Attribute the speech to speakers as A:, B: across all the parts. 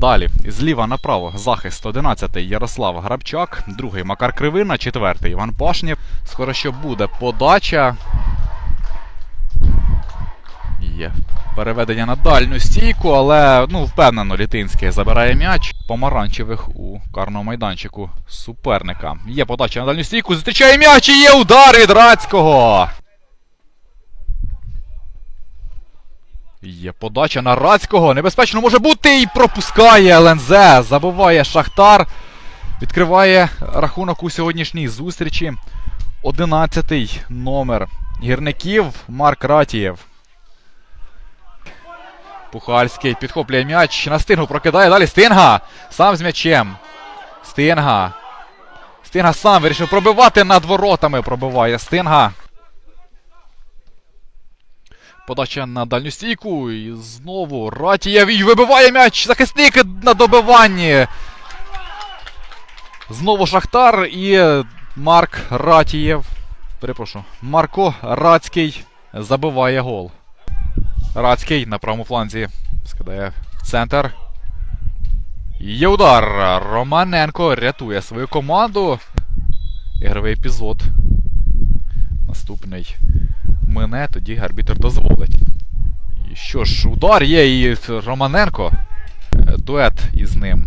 A: Далі, зліва направо, захист 11-й Ярослав Грабчак, другий Макар Кривина, четвертий Іван Пашнєв. Скоро що буде подача. Є. Переведення на дальню стійку, але ну, впевнено, Літинський забирає м'яч. Помаранчевих у карному майданчику суперника. Є подача на дальню стійку, зустрічає м'яч. І є удар від Рацького. Є подача на Рацького. Небезпечно може бути і пропускає ЛНЗ. Забиває Шахтар. Відкриває рахунок у сьогоднішній зустрічі. 11 номер гірників Марк Ратієв. Пухальський підхоплює м'яч. На стингу прокидає. Далі Стинга. Сам з м'ячем. Стинга. Стинга сам вирішив пробивати над воротами. Пробиває Стинга. Подача на дальню стійку. І знову Ратієв і вибиває м'яч. Захисник на добиванні. Знову Шахтар і Марк Ратієв. Перепрошую. Марко Рацький забиває гол. Рацький на правому фланзі скидає в центр. Є удар. Романенко рятує свою команду. Ігровий епізод. Наступний мине, тоді арбітр дозволить. І що ж, удар є і Романенко. Е, Дует із ним.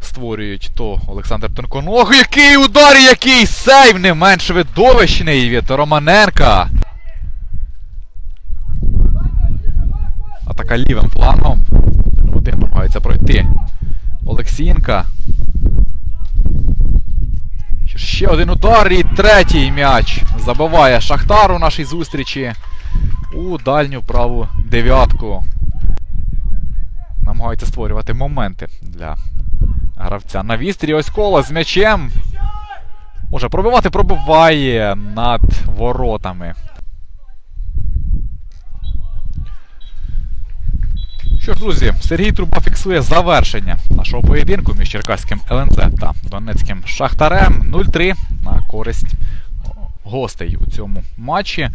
A: Створюють то Олександр Тонконог. Який удар, який сейв! Не менш видовищний від Романенка. Атака лівим флангом. Один намагається пройти. Олексієнка. Ще один удар і третій м'яч. Забиває Шахтар у нашій зустрічі. У дальню праву дев'ятку. Намагаються створювати моменти для гравця. На вістрі ось коло з м'ячем. Може пробивати, пробиває над воротами. Що ж, друзі, Сергій Труба фіксує завершення нашого поєдинку між Черкаським ЛНЗ та Донецьким Шахтарем 0-3 на користь гостей у цьому матчі.